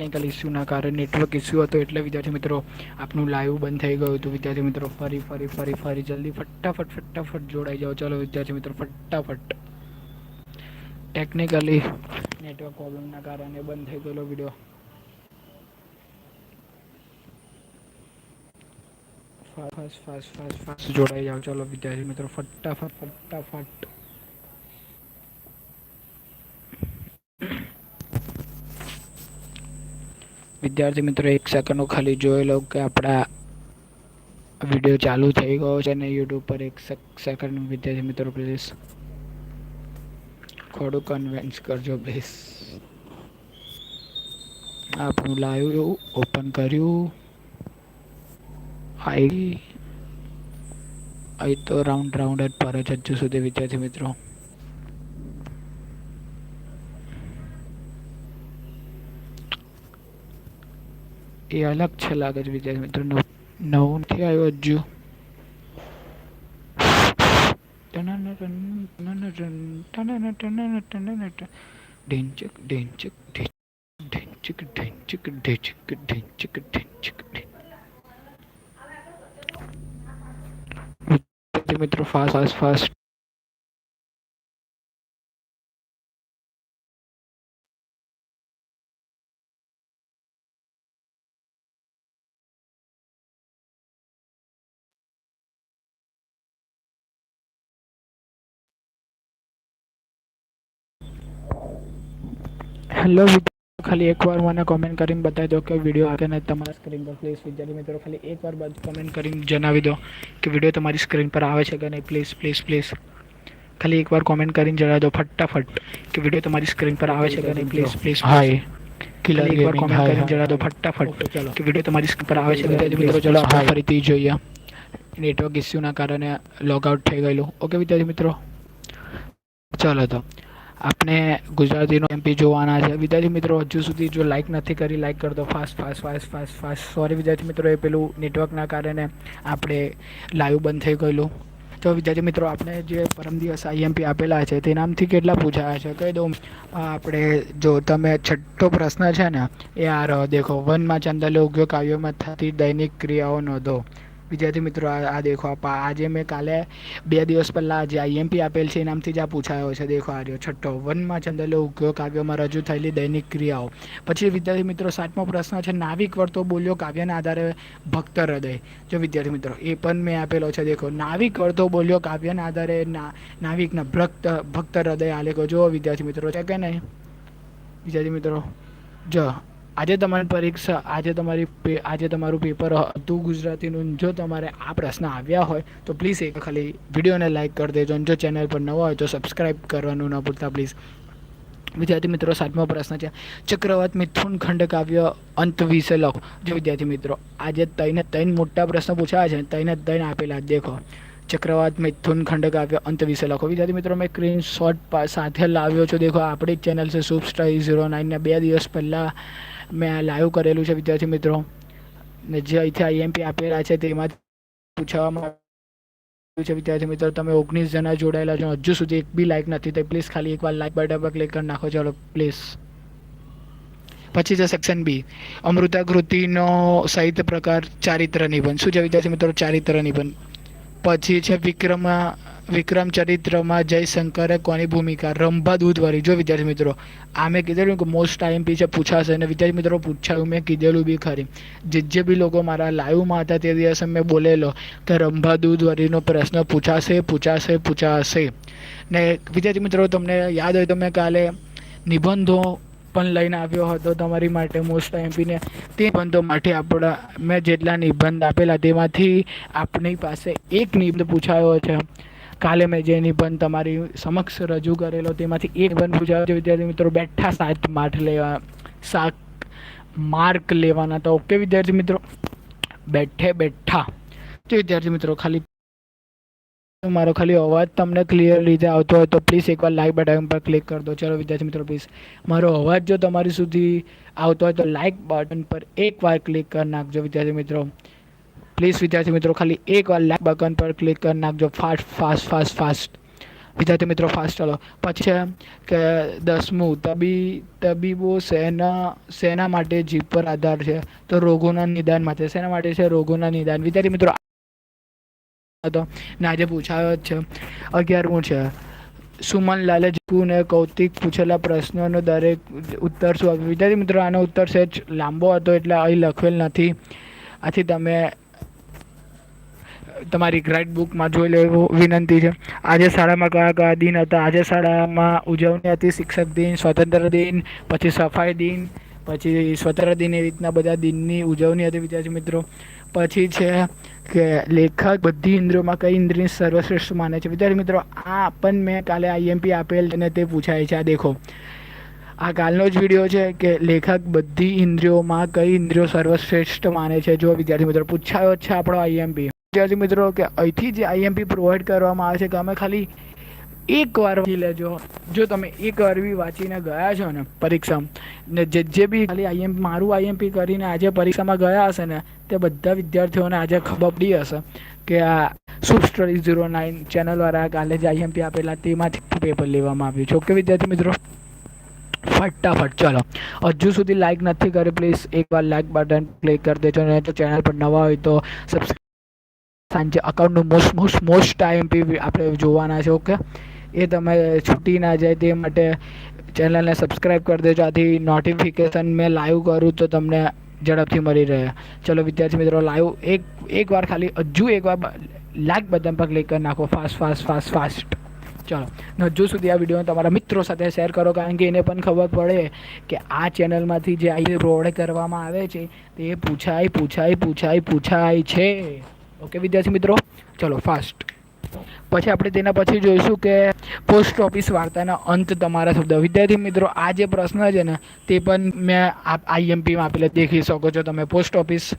Technical ઇસ્યુના કારણે network issue હતો એટલે વિદ્યાર્થી મિત્રો, આપનું લાઈવ બંધ થઈ ગયું હતું. વિદ્યાર્થી મિત્રો, ફરી ફરી ફરી ફરી, જલ્દી, ફટાફટ ફટાફટ જોડાઈ જાઓ. ચાલો વિદ્યાર્થી મિત્રો, ફટાફટ. ટેકનિકલી નેટવર્ક પ્રોબ્લેમના કારણે બંધ થઈ ગયેલો video fast fast fast fast જોડાઈ જાઓ. ચાલો વિદ્યાર્થી મિત્રો, ફટાફટ ફટાફટ. વિદ્યાર્થી મિત્રો, એક સેકન્ડ ખાલી જોઈ લો કે આપણા વીડિયો ચાલુ થઈ ગયો છે ને યુટ્યુબ પર એક સેકન્ડ વિદ્યાર્થી મિત્રો પ્લીઝ થોડું કન્વેન્સ કરજો પ્લીઝ આપણું લાઈવ ઓપન કર્યું. આઈ અહીં તો રાઉન્ડ રાઉન્ડ જ પર જ હજુ સુધી વિદ્યાર્થી મિત્રો. એ અલગ છે લાગે છે વિદ્યાર્થી મિત્રો. નવ નવું નથી આવ્યો હજુ. ઢેંચક ઢેંચક ઢેંચક ઢેંચક ઢેંચક ઢેંચક ઢેંચક વિદ્યાર્થી મિત્રો ફાસ્ટ ફાસ્ટ ફાસ્ટ હેલો ખાલી એકવાર મને કોમેન્ટ કરીને બતાવી દો કે વીડિયો આવે ને તમારા સ્ક્રીન પર. પ્લીઝ વિદ્યાર્થી મિત્રો ખાલી એકવાર બાદ કોમેન્ટ કરીને જણાવી દો કે વીડિયો તમારી સ્ક્રીન પર આવે છે કે નહીં. પ્લીઝ પ્લીઝ પ્લીઝ ખાલી એકવાર કોમેન્ટ કરીને જણાવી દો ફટાફટ કે વીડિયો તમારી સ્ક્રીન પર આવે છે કે નહીં. પ્લીઝ પ્લીઝ હાય કિલર એકવાર કોમેન્ટ કરીને જણાવી દો ફટાફટ કે વીડિયો તમારી સ્ક્રીન પર આવે છે વિદ્યાર્થી મિત્રો ચલો ફરીથી જોઈએ. નેટવર્ક ઇસ્યુના કારણે લોગઆઉટ થઈ ગયેલું. ઓકે વિદ્યાર્થી મિત્રો. ચાલો તો. આપણે ગુજરાતીનો એમપી જોવાના છે. વિદ્યાર્થી મિત્રો, હજુ સુધી જો લાઇક નથી કરી લાઇક કરી દો. Fast fast fast fast fast sorry વિદ્યાર્થી મિત્રો, એ પેલું નેટવર્કના કારણે આપણે લાઈવ બંધ થઈ ગયેલું. તો વિદ્યાર્થી મિત્રો, આપણે જે પરમ દિવસ આઈએમપી આપેલા છે, તે નામથી કેટલા પૂછાયા છે? કહી દઉં. આપણે જો તમે છઠ્ઠો પ્રશ્ન છે ને, એ આ રહો દેખો, વનમાં ચંદલે ઉગ્યો કાવ્યોમાં થતી દૈનિક ક્રિયાઓ નોંધો. વિદ્યાર્થી મિત્રો, આ દેખો આજે મેં કાલે બે દિવસ પહેલાં જે આઈએમપી આપેલ છે, એનામથી જ આ પૂછાયો છે. દેખો આ રહ્યો. છઠ્ઠો, વનમાં ચંદલે ઉગ્યો, કાવ્યમાં રજૂ થયેલી દૈનિક ક્રિયાઓ. પછી વિદ્યાર્થી મિત્રો, સાતમો પ્રશ્ન છે, નાવિક વર્તો બોલ્યો કાવ્યના આધારે ભક્ત હૃદય. જો વિદ્યાર્થી મિત્રો, એ પણ મેં આપેલો છે, દેખો. નાવિક વર્તો બોલ્યો કાવ્યના આધારે નાવિકના ભક્ત ભક્ત હૃદય. આલેખો જો વિદ્યાર્થી મિત્રો, છે કે નહીં? વિદ્યાર્થી મિત્રો, જો. આજે તમારી પરીક્ષા, આજે તમારી આજે તમારું પેપર હતું ગુજરાતીનું, જો તમારે આ પ્રશ્ન આવ્યા હોય, તો પ્લીઝ એક ખાલી વિડીયોને લાઇક કરી દેજો. અને જો ચેનલ પર નવા હોય તો સબસ્ક્રાઈબ કરવાનું ન ભૂલતા પ્લીઝ વિદ્યાર્થી મિત્રો, સાતમો પ્રશ્ન છે. ચક્રવાત મિથુન ખંડ કાવ્ય અંત વિશે લખો. જો વિદ્યાર્થી મિત્રો, આજે તઈને ત્રણ મોટા પ્રશ્ન પૂછાયા છે તઈને તૈન આપેલા દેખો. ચક્રવાત મિથુન ખંડકાવ્ય અંત વિશે લખો. વિદ્યાર્થી મિત્રો, મેં સ્ક્રીન શોટ સાથે લાવ્યો છું. દેખો, આપણી જ ચેનલ છે સુપ સ્ટાઈ ઝીરો નાઇનના બે દિવસ પહેલાં મેં લાઈવ કરેલું છે, વિદ્યાર્થી મિત્રો. ને જે અહીંથી આઈએમપી આપેલા છે તેમાં પૂછવામાં આવ્યું છે, વિદ્યાર્થી મિત્રો, તમે ઓગણીસ જણા જોડાયેલા છો. હજુ સુધી એક બી લાઈક નથી થઈ. પ્લીઝ ખાલી એકવાર લાઈક બટન પર ક્લિક કરી નાખો. ચાલો પ્લીઝ પછી છે સેક્શન બી અમૃતાકૃતિનો સાહિત્ય પ્રકાર ચારિત્ર નિબંધ શું છે વિદ્યાર્થી મિત્રો? ચારિત્ર નિબંધ પછી છે વિક્રમા, વિક્રમ ચરિત્રમાં જયશંકરે કોની ભૂમિકા? રંભા દૂધવાળી. જો વિદ્યાર્થી મિત્રો આ મેં કીધેલું કે મોસ્ટ આઈએમપી છે પૂછાશે અને વિદ્યાર્થી મિત્રો પૂછાયું, મેં કીધેલું બી ખરી. જે જે બી લોકો મારા લાઈવમાં હતા તે દિવસે મેં બોલેલો કે રંભા દૂધવાળીનો પ્રશ્ન પૂછાશે પૂછાશે પૂછાશે. ને વિદ્યાર્થી મિત્રો, તમને યાદ હોય તો મેં કાલે નિબંધો પણ લઈને આવ્યો હતો તમારી માટે મોસ્ટ એમપીને તે નિબંધો માટે આપણા, મેં જેટલા નિબંધ આપેલા તેમાંથી આપણી પાસે એક નિબંધ પૂછાયો છે. કાલે મેં જે નિબંધ તમારી સમક્ષ રજૂ કરેલો તેમાંથી એક નિબંધ પૂછાયો છે. વિદ્યાર્થી મિત્રો, બેઠા સાત માઠ લેવા, સાત માર્ક લેવાના હતા. ઓકે, વિદ્યાર્થી મિત્રો? બેઠે બેઠા. તો વિદ્યાર્થી મિત્રો, ખાલી મારો ખાલી અવાજ તમને ક્લિયર રીતે આવતો હોય તો પ્લીઝ એકવાર લાઈક બટન પર ક્લિક કરી દો. ચલો વિદ્યાર્થી મિત્રો પ્લીઝ મારો અવાજ જો તમારી સુધી આવતો હોય તો લાઈક બટન પર એકવાર ક્લિક કરી નાખજો વિદ્યાર્થી મિત્રો. પ્લીઝ વિદ્યાર્થી મિત્રો, ખાલી એકવાર લાઈક બટન પર ક્લિક કરી નાખજો. ફાસ્ટ ફાસ્ટ ફાસ્ટ ફાસ્ટ વિદ્યાર્થી મિત્રો ફાસ્ટ ચલો. પછી કે દસમું, તબી, તબીબો શેના શેના માટે જીભ પર આધાર છે. તો રોગોના નિદાન માટે. શેના માટે છે રોગોના નિદાન. વિદ્યાર્થી મિત્રો હતો. ને આજે પૂછાયો જ છે. અગિયારમું છે. સુમન લાલે ને કૌતિક પૂછેલા પ્રશ્નોનો દરેક ઉત્તર શું આપ્યો વિદ્યાર્થી મિત્રો, આનો ઉત્તર સહેજ લાંબો હતો એટલે અહીં લખેલ નથી. આથી તમે તમારી ગ્રાઇડ બુકમાં જોઈ લેવું વિનંતી છે. આજે શાળામાં કયા કયા દિન હતા? આજે શાળામાં ઉજવણી હતી શિક્ષક દિન, સ્વતંત્ર દિન, પછી સફાઈ દિન, પછી સ્વતંત્ર દિન એવી રીતના બધા દિનની ઉજવણી હતી વિદ્યાર્થી મિત્રો. પછી છે કે લેખક બધી ઇન્દ્રિયોમાં કઈ ઇન્દ્રિયને સર્વશ્રેષ્ઠ માને છે. વિદ્યાર્થી મિત્રો, આ પણ મેં કાલે આઈએમપી આપેલ અને તે પૂછાય છે. આ દેખો. આ કાલનો જ વીડિયો છે કે લેખક બધી ઇન્દ્રિયોમાં કઈ ઇન્દ્રિયો સર્વશ્રેષ્ઠ માને છે. જો વિદ્યાર્થી મિત્રો પૂછાયો છે આપણો આઈએમપી વિદ્યાર્થી મિત્રો, કે અહીંથી જે આઈએમપી પ્રોવાઈડ કરવામાં આવે છે, કે અમે ખાલી એક વાર વાંચી લેજો. જો તમે એક વાર બી વાંચીને ગયા છો ને પરીક્ષામાં ને જે જે બી ખાલી આઈએમ મારું આઈએમપી કરીને આજે પરીક્ષામાં ગયા હશે ને, તે બધા વિદ્યાર્થીઓને આજે ખબર પડી હશે કે આ સુપ સ્ટડી ઝીરો નાઇન ચેનલવાળા કાલે જે આઈએમપી આપેલા તેમાંથી પેપર લેવામાં આવ્યું છે. ઓકે વિદ્યાર્થી મિત્રો? ફટાફટ, ચલો. હજુ સુધી લાઇક નથી કરી પ્લીઝ એકવાર લાઇક બટન ક્લિક કરી દેજો અને જો ચેનલ પર નવા હોય તો સબસ્ક્રાઈબ સાંજે અકાઉન્ટનું મોસ્ટ મોસ્ટ મોસ્ટ આઈએમપી આપણે જોવાના છે ઓકે એ તમે છૂટી ના જાય તે માટે ચેનલને સબસ્ક્રાઈબ કરી દેજો. આથી નોટિફિકેશન મેં લાઈવ કરું તો તમને ઝડપથી મળી રહે. ચલો વિદ્યાર્થી મિત્રો લાઈવ એક એક વાર ખાલી, હજુ એકવાર લાઈક બટન પર ક્લિક કરી નાખો. ફાસ્ટ ફાસ્ટ ફાસ્ટ ફાસ્ટ ચલો. હજુ સુધી આ વીડિયો તમારા મિત્રો સાથે શેર કરો, કારણ કે એને પણ ખબર પડે કે આ ચેનલમાંથી જે આ રોડ કરવામાં આવે છે, તે પૂછાય પૂછાય પૂછાય પૂછાય છે. ઓકે વિદ્યાર્થી મિત્રો? ચલો ફાસ્ટ પછી આપણે તેના પછી જોઈશું કે પોસ્ટ ઓફિસ વાર્તાના અંત તમારા શબ્દ. વિદ્યાર્થી મિત્રો, આ જે પ્રશ્ન છે ને, તે પણ મેં આઈએમપીમાં આપેલા દેખી શકો છો. તમે પોસ્ટ ઓફિસ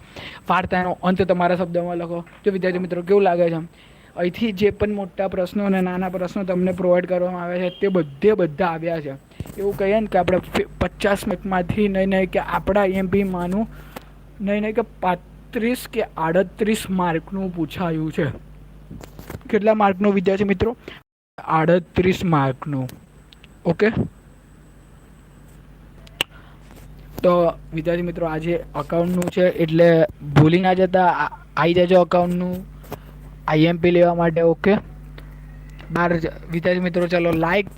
વાર્તાનો અંત તમારા શબ્દમાં લખો. તો વિદ્યાર્થી મિત્રો, કેવું લાગે છે? અહીંથી જે પણ મોટા પ્રશ્નો અને નાના પ્રશ્નો તમને પ્રોવાઈડ કરવામાં આવે છે, તે બધે બધા આવ્યા છે. એવું કહીએ ને કે આપણે પચાસ મિનિટમાંથી નહીં નહીં કે આપણા આઈએમપીમાંનું નહીં નહીં કે પાંત્રીસ કે આડત્રીસ માર્કનું પૂછાયું છે. કેટલા માર્કનું વિદ્યાર્થી મિત્રો? આડત્રીસ માર્કનું. ઓકે? તો વિદ્યાર્થી મિત્રો, આજે અકાઉન્ટનું છે એટલે ભૂલી ના જતા આવી જજો અકાઉન્ટનું આઈએમપી લેવા માટે, ઓકે? બાર વિદ્યાર્થી મિત્રો, ચાલો લાઈક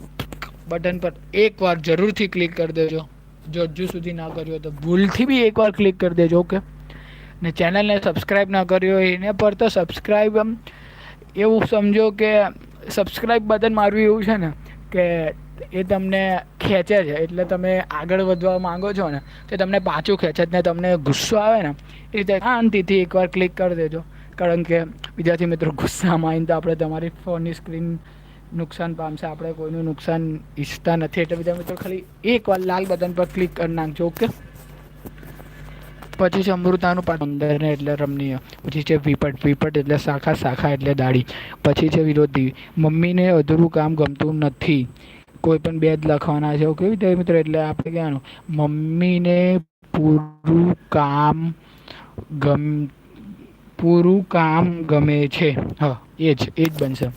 બટન પર એકવાર જરૂરથી ક્લિક કરી દેજો. જો હજુ સુધી ના કર્યો તો ભૂલથી બી એકવાર ક્લિક કરી દેજો, ઓકે? ને ચેનલને સબસ્ક્રાઈબ ના કર્યો એને પર તો સબસ્ક્રાઈબ એમ એવું સમજો કે સબસ્ક્રાઈબ બટન મારવું એવું છે ને, કે એ તમને ખેંચે છે. એટલે તમે આગળ વધવા માંગો છો ને, તો તમને પાછું ખેંચે જ ને, તમને ગુસ્સો આવે ને, એ રીતે શાંતિથી એકવાર ક્લિક કરી દેજો. કારણ કે વિદ્યાર્થી મિત્રો, ગુસ્સામાં આવીને તો આપણે તમારી ફોનની સ્ક્રીન નુકસાન પામશે. આપણે કોઈનું નુકસાન ઈચ્છતા નથી. એટલે બીજા મિત્રો, ખાલી એકવાર લાલ બટન પર ક્લિક કરી નાખજો ઓકે પછી છે અમૃતાનું પાન અંદરને એટલે રમણીય. પછી છે વિપટ વિપટ એટલે શાખા શાખા એટલે દાઢી પછી છે વિરોધી. મમ્મીને અધૂરું કામ ગમતું નથી. કોઈ પણ બે જ લખવાના છે કેવી રીતે મિત્રો? એટલે આપણે કહેવાનું, મમ્મીને પૂરું કામ ગમ, પૂરું કામ ગમે છે. હા, એ જ એ જ બનશે.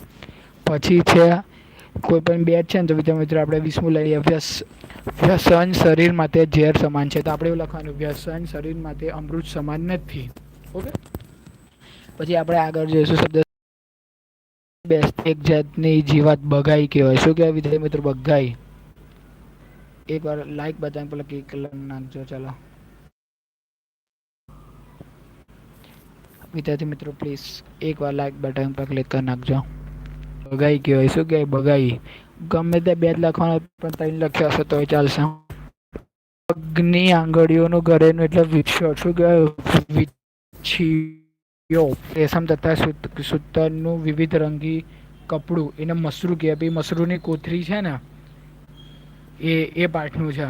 પછી છે કોઈ પણ બે છે ને તો વિદ્યાર્થી મિત્રો આપણે વીસમું લઈએ. વ્યસ, વ્યસન શરીર માટે ઝેર સમાન છે. તો આપણે એવું લખવાનું, વ્યસન શરીર માટે અમૃત સમાન નથી. ઓકે? પછી આપણે આગળ જોઈશું શબ્દ. બેસ્ટ એક જાતની જીવાત બગાઈ કહેવાય શું કહેવાય વિદ્યાર્થી મિત્રો? બગાઈ. એકવાર લાઈક બતાવી પર ક્લિક નાખજો. ચાલો. વિદ્યાર્થી મિત્રો પ્લીઝ એકવાર લાઈક બટન પર ક્લિક કરી નાખજો. બગાઈ કહેવાય શું કહેવાય, બગાઈ. ગમે તે બે જ લખવાનો પણ ત્રણ લખ્યો હશે તો ચાલશે. પગની આંગળીઓનું ગળેનું એટલે વિક્ષો, શું કહેવાય વિછીઓ રેશમ તથા સૂતરનું વિવિધ રંગી કપડું. એને મસરૂ કહેવાય. ભાઈ, મસરૂની કોથરી છે ને, એ એ પાઠનું છે.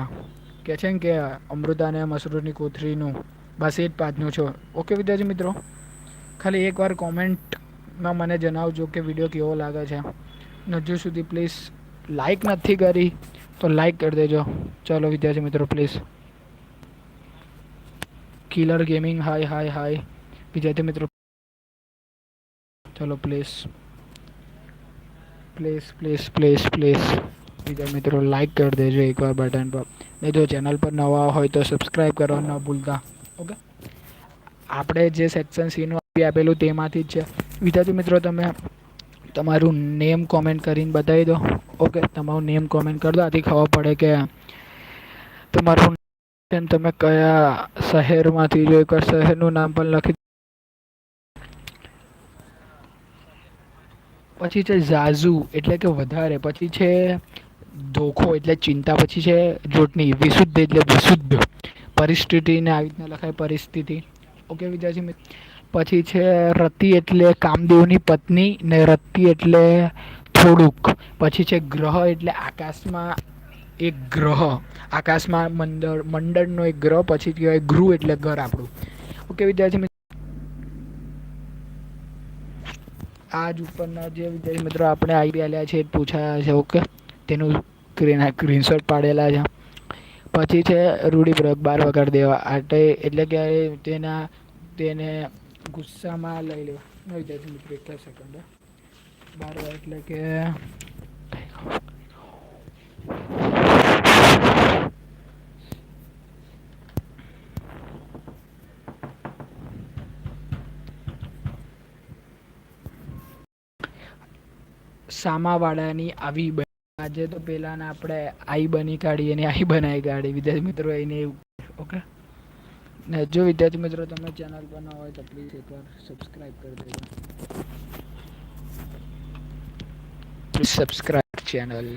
કે છે ને કે અમૃતાને મસરૂની કોથરીનું બસ એ જ પાઠનું છે. ઓકે વિદ્યાર્થી મિત્રો, ખાલી એકવાર કોમેન્ટમાં મને જણાવજો કે વીડિયો કેવો લાગે છે. હજુ સુધી પ્લીઝ લાઈક નથી કરી, તો લાઈક કરી દેજો. ચલો વિદ્યાર્થી મિત્રો please killer gaming hi hi hi વિદ્યાર્થી મિત્રો, ચલો please please please please please બીજા મિત્રો લાઈક કરી દેજો એકવાર બટન પર. ને જો ચેનલ પર નવા હોય તો સબસ્ક્રાઈબ કરવા ન ભૂલતા. ઓકે આપણે જે સેક્શન સીનું આપી આપેલું તેમાંથી જ છે. વિદ્યાર્થી મિત્રો, તમે તમારું નેમ કોમેન્ટ કરીને બતાવી દો. ઓકે તમારું નેમ કોમેન્ટ કરી દો. આથી ખબર પડે કે તમારું તમે કયા શહેરમાંથી જો એકવાર શહેરનું નામ પણ લખી પછી છે ઝાઝુ, એટલે કે વધારે. પછી છે ધોખો, એટલે ચિંતા. પછી છે જોટની વિશુદ્ધ, એટલે વિશુદ્ધ. પરિસ્થિતિને આવી રીતના લખાય પરિસ્થિતિ. ઓકે વિદ્યાર્થી મિત્ર પછી છે રતિ એટલે કામદેવની પત્ની ને રતિ એટલે થોડુંક. પછી છે ગ્રહ એટલે આકાશમાં એક ગ્રહ. આકાશમાં મંડળ, મંડળનો એક ગ્રહ, પછી કહેવાય ગૃહ એટલે ઘર આપણું. ઓકે વિદ્યાર્થી આજ ઉપરના જે વિદ્યાર્થી મિત્રો આપણે આવી આલ્યા છે પૂછાયા છે ઓકે તેનું સ્ક્રીન સ્ક્રીનશોટ પાડેલા છે. પછી છે રૂઢિપ્રયોગ બાર વગર દેવા. આટે એટલે કે તેના, તેને ગુસ્સામાં લઈ લેવા વિદ્યાર્થી મિત્રો એક સેકન્ડ બાર એટલે કે સામાવાળાની આવી આજે તો પહેલાંના આપણે આઈ બની કાઢી અને આઈ બનાવી કાઢી. વિદ્યાર્થી મિત્રો, એને એવું. ઓકે? ને જો વિદ્યાર્થી મિત્રો તમે ચેનલ પર ના હોય તો પ્લીઝ એકવાર સબસ્ક્રાઇબ કરી દેજો. Please subscribe channel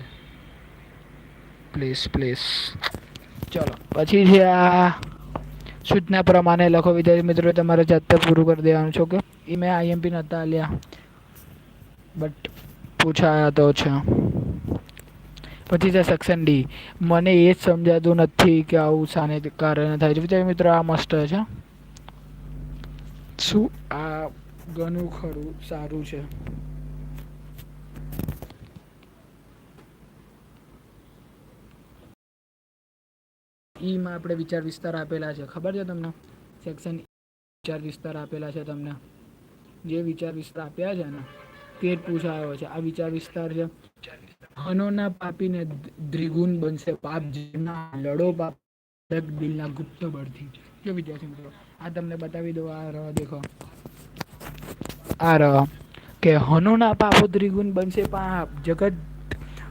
please please ચલો, પછી છે આ સૂચના પ્રમાણે લખો વિદ્યાર્થી મિત્રો, તમારે જાતે પૂરું કરી દેવાનું છે ઓકે એ મેં આઈએમપી નહોતા આલ્યા બટ પૂછાયા તો છે. પછી છે સેક્શન ડી મને એ જ સમજાતું નથી કે આવું શાને કારણે થાય છે. વિચાર મિત્રો, આ મસ્ત છે. શું આ ઘણું ખરું, સારું છે. ઈમાં આપણે વિચાર વિસ્તાર આપેલા છે. ખબર છે તમને? સેક્શન વિચાર વિસ્તાર આપેલા છે તમને. જે વિચાર વિસ્તાર આપ્યા છે ને, તે પૂછાયો છે. આ વિચાર વિસ્તાર છે. હનોના પાપીને દ્રિગુણ બનશે. પાપ જેના લડો પાપ દિલના ગુપ્ત બળથી. જો વિદ્યાર્થી મિત્રો, આ તમને બતાવી દો આ રહ દેખો. આ રહ કે હનોના પાપો દ્રિગુણ બનશે, પાપ જગત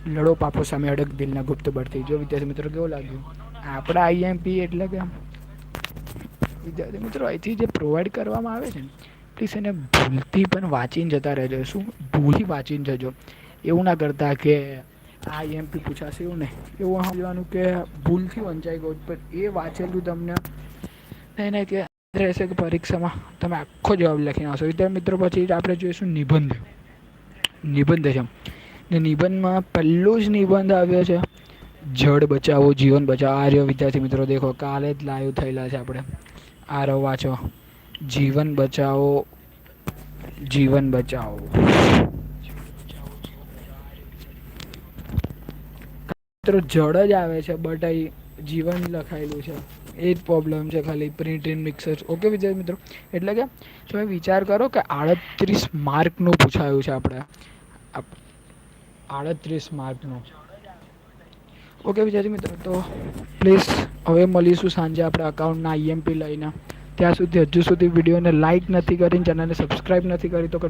લડો પાપો સામે અડગ દિલના ગુપ્ત બળથી. જો વિદ્યાર્થી મિત્રો, કેવું લાગ્યું? આપણા આઈએમપી એટલે કે વિદ્યાર્થી મિત્રો, અહીંથી જે પ્રોવાઈડ કરવામાં આવે છે ને પ્લીઝ એને ભૂલથી પણ વાંચીને જતા રહેજો. શું? ભૂલી વાંચીને જજો. એવું ના કરતા કે આ એમપી પૂછાશે, એવું નહીં. એવું સમજવાનું કે ભૂલથી વંચાઈ ગયું પણ એ વાંચેલું તમને નહીં કે રહેશે કે પરીક્ષામાં, તમે આખો જવાબ લખીને આવશો વિદ્યાર્થી મિત્રો, પછી આપણે જોઈશું નિબંધ. નિબંધ છે ને નિબંધમાં પહેલો જ નિબંધ આવ્યો છે, જળ બચાવો, જીવન બચાવો. આ રહ્યો વિદ્યાર્થી મિત્રો, દેખો, કાલે જ લાઈવ થયેલા છે આપણે. આ રહ્યો વાંચો. જીવન બચાવો જીવન બચાવો. મિત્રો જળ જ આવે છે બટ અહીં જીવન લખાયેલું છે. એ જ પ્રોબ્લેમ છે ખાલી print in mixer okay Vijay મિત્રો? એટલે કે તમે વિચાર કરો કે આડત્રીસ માર્કનું પૂછાયું છે આપણે. આડત્રીસ માર્કનું. ઓકે વિદ્યાર્થી મિત્રો, તો પ્લીઝ હવે મળીશું સાંજે આપણે અકાઉન્ટના આઈએમપી લઈને. ત્યાં સુધી હજુ સુધી વિડીયોને લાઇક નથી કરીને ચેનલને સબસ્ક્રાઈબ નથી કરી, તો